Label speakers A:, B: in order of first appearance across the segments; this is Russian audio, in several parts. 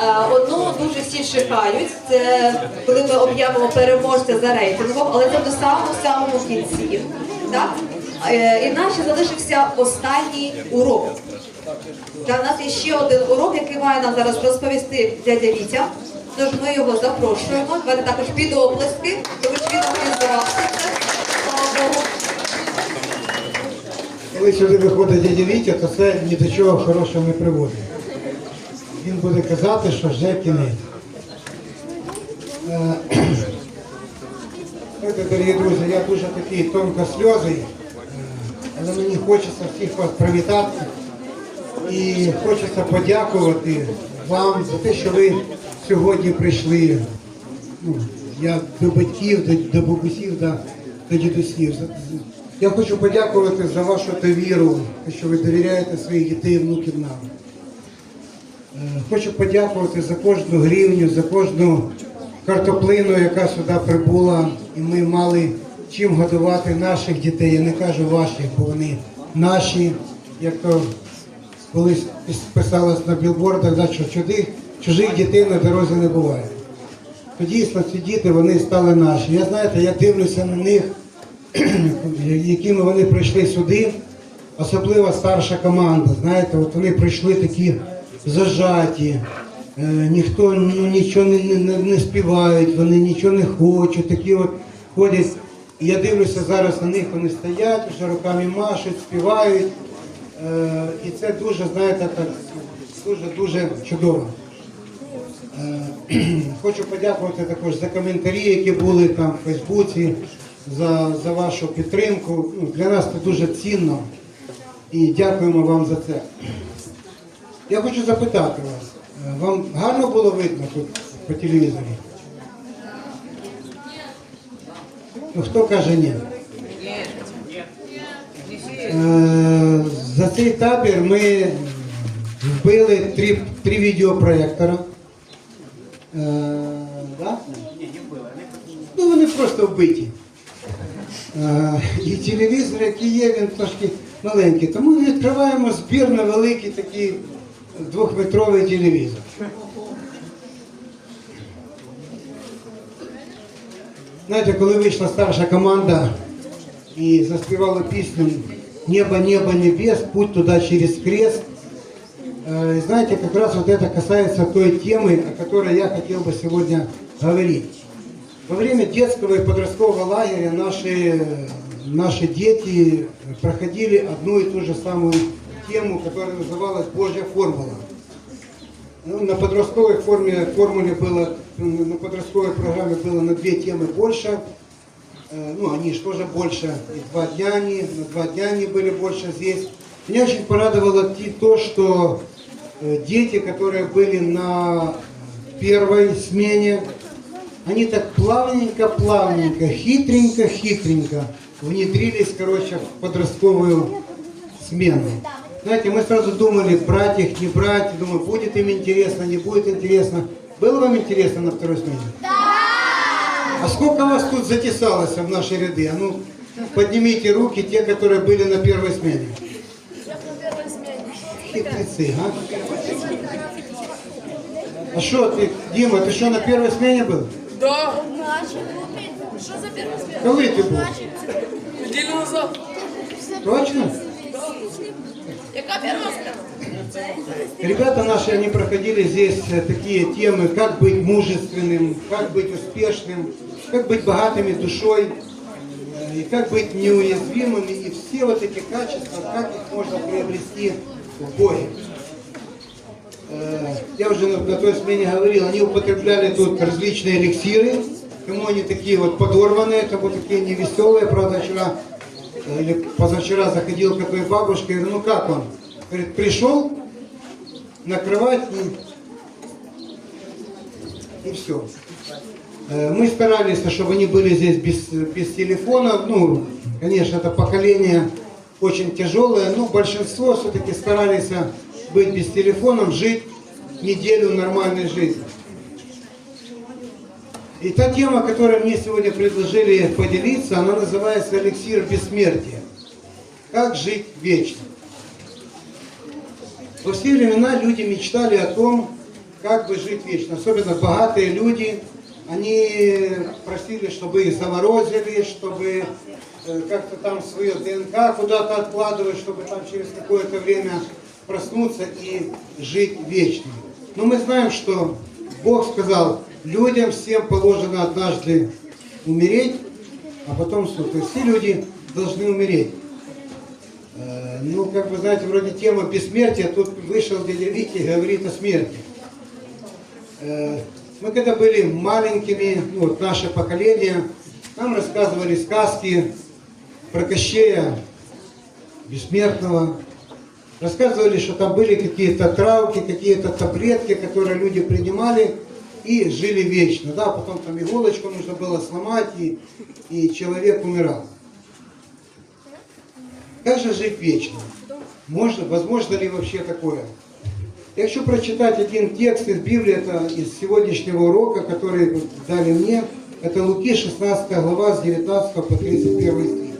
A: Е, Одну дуже всі чекають. Це коли ми об'явимо переможця за рейтингом, але це до самого самому кінці. Так? Е, І ще залишився останній урок. В нас є ще один урок, який має нам зараз розповісти дядя Вітя. Тож ми його запрошуємо. Давайте також під оплески, тому що він. Слава
B: Коли сюди виходить дядя Вітя, то це ні до чого хорошого не приводить. Він буде казати, що вже кінець. Е, дорогі друзі, я дуже такий тонкосльозий, е, але мені хочеться всіх вас привітати і хочеться подякувати вам за те, що ви сьогодні прийшли. Ну, я до батьків, до, до бабусів, до, до дідусів. Я хочу подякувати за вашу довіру, що ви довіряєте своїх дітей і внуків нам. Е, Хочу подякувати за кожну гривню, за кожну картоплину, яка сюди прибула, і ми мали чим годувати наших дітей. Я не кажу ваших, бо вони наші, як то колись писалось на білбордах, да, що чужих, чужих дітей на дорозі не буває. То дійсно ці діти вони стали наші. Я знаєте, я дивлюся на них, якими вони прийшли сюди, особливо старша команда. Знаєте, от вони прийшли такі зажаті, е, ніхто ну, нічого не, не, не співають, вони нічого не хочуть, такі от ходять. Я дивлюся зараз на них, вони стоять, вже руками машуть, співають. Е, і це дуже, знаєте, так, дуже дуже чудово. Е, Хочу подякувати також за коментарі, які були там в Фейсбуці, за, за вашу підтримку. Ну, для нас це дуже цінно і дякуємо вам за це. Я хочу запитати вас, е, вам гарно було видно тут по телевізорі? Ну, хто каже ні? Е, За цей табір ми вбили три, три відеопроєктора. Е, да? Ну, вони просто вбиті. І телевізор, який є, він трошки маленький. Тому ми відкриваємо збір на великий такий двохметровий телевізор. Знаєте, коли вийшла старша команда і заспівала пісню «Небо, небо, небес, путь туда через крест», Э, Знаете, как раз вот это касается той темы, о которой я хотел бы сегодня говорить. Во время детского и подросткового лагеря наши, наши дети проходили одну и ту же самую тему, которая называлась «Божья формула». Ну, на подростковой форме, формуле было, на подростковой программе было на две темы больше. Э, Ну, они же тоже больше, и два дня они, на два дня они были больше здесь. Меня очень порадовало то, что э, дети, которые были на первой смене, они так плавненько-плавненько, хитренько-хитренько внедрились, короче, в подростковую смену. Знаете, мы сразу думали, брать их, не брать, думаю, будет им интересно, не будет интересно. Было вам интересно на второй смене? А сколько вас тут затесалось в наши ряды? А ну, поднимите руки, те, которые были на первой смене. Хитрецы, а? А что ты, Дима, ты что, на первой смене был?
C: Да,
D: Що за перша смерть?
B: Коли ти був?
C: неділю назад.
B: Точно? Ребята наши, они проходили здесь э, такие темы, как быть мужественным, как быть успешным, как быть богатыми душой, э, и как быть неуязвимыми, и все вот эти качества, как их можно приобрести в Боге. Э, Я уже на, той смене говорил, они употребляли тут различные эликсиры, кому они такие вот подорванные, кому такие невеселые, правда, вчера или позавчера заходил к одной бабушке, говорю, ну как он? Говорит, пришел, накрывать и, и все. Мы старались, чтобы они были здесь без, без телефонов. Ну, конечно, это поколение очень тяжелое, но большинство все-таки старались быть без телефонов, жить неделю нормальной жизнью. И та тема, которую мне сегодня предложили поделиться, она называется «Эликсир бессмертия». Как жить вечно. Во все времена люди мечтали о том, как бы жить вечно. Особенно богатые люди, они просили, чтобы их заморозили, чтобы э, как-то там свое ДНК куда-то откладывать, чтобы там через какое-то время проснуться и жить вечно. Но мы знаем, что Бог сказал, людям всем положено однажды умереть, а потом суд. То есть все люди должны умереть. Э, Ну, как вы знаете, вроде тема бессмертия, тут вышел дядя Витя и говорит о смерти. Э, Мы когда были маленькими, ну, вот наше поколение, нам рассказывали сказки про Кощея Бессмертного. Рассказывали, что там были какие-то травки, какие-то таблетки, которые люди принимали и жили вечно. Да, потом там иголочку нужно было сломать, и, и человек умирал. Как же жить вечно? Можно, возможно ли вообще такое? Я хочу прочитать один текст из Библии, это из сегодняшнего урока, который дали мне. Это Луки, 16 глава, с 19 по 31 стих.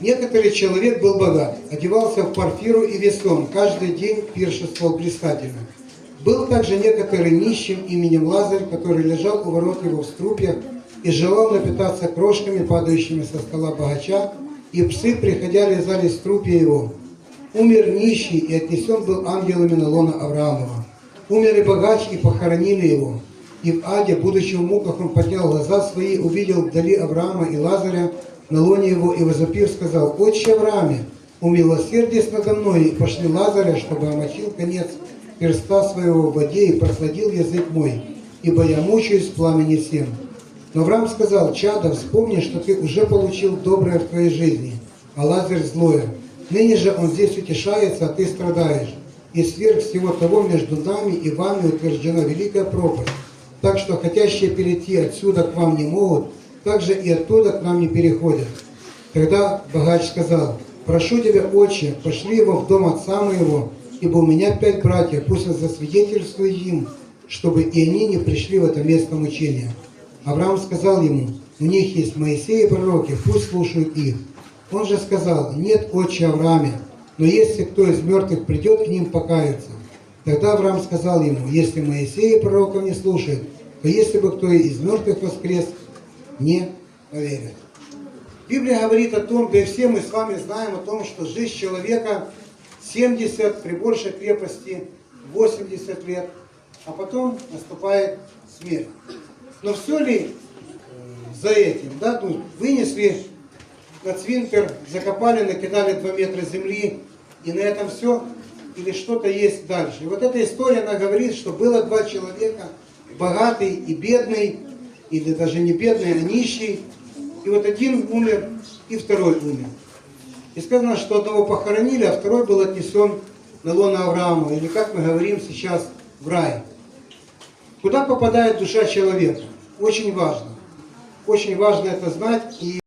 B: Некоторый человек был богат, одевался в парфиру и весон, каждый день пиршествовал блистательно. Был также некоторый нищим именем Лазарь, который лежал у ворот его в струпьях и желал напитаться крошками, падающими со стола богача, и псы, приходя, лизали струпья его. Умер нищий и отнесен был ангелами на лона Авраамова. Умер и богач, и похоронили его. И в аде, будучи в муках, он поднял глаза свои, увидел вдали Авраама и Лазаря на лоне его, и возопив сказал, «Отче Аврааме, умилосердись надо мной, и пошли Лазаря, чтобы омочил конец перста своего в воде и прохладил язык мой, ибо я мучаюсь в пламени всем». Но Авраам сказал, «Чадо, вспомни, что ты уже получил доброе в твоей жизни, а Лазарь злое. Ныне же он здесь утешается, а ты страдаешь. И сверх всего того между нами и вами утверждена великая пропасть. Так что хотящие перейти отсюда к вам не могут, так же и оттуда к нам не переходят. Тогда богач сказал, прошу тебя, отче, пошли его в дом отца моего, ибо у меня пять братьев, пусть он засвидетельствует им, чтобы и они не пришли в это место мучения. Авраам сказал ему, у них есть Моисей и пророки, пусть слушают их. Он же сказал, нет, отче Аврааме, но если кто из мертвых придет к ним покаяться. Тогда Авраам сказал ему, если Моисей и пророков не слушает, то если бы кто из мертвых воскрес, не поверит. Библия говорит о том, да и все мы с вами знаем о том, что жизнь человека 70, при большей крепости 80 лет, а потом наступает смерть. Но все ли э, за этим, да, ну, вынесли на цвинтер, закопали, накидали 2 метра земли, и на этом все, или что-то есть дальше. И вот эта история, она говорит, что было два человека, богатый и бедный, или даже не бедный, а нищий, и вот один умер, и второй умер. И сказано, что одного похоронили, а второй был отнесен на лоно Авраама, или как мы говорим сейчас, в рай. Куда попадает душа человека? Очень важно. Очень важно это знать. И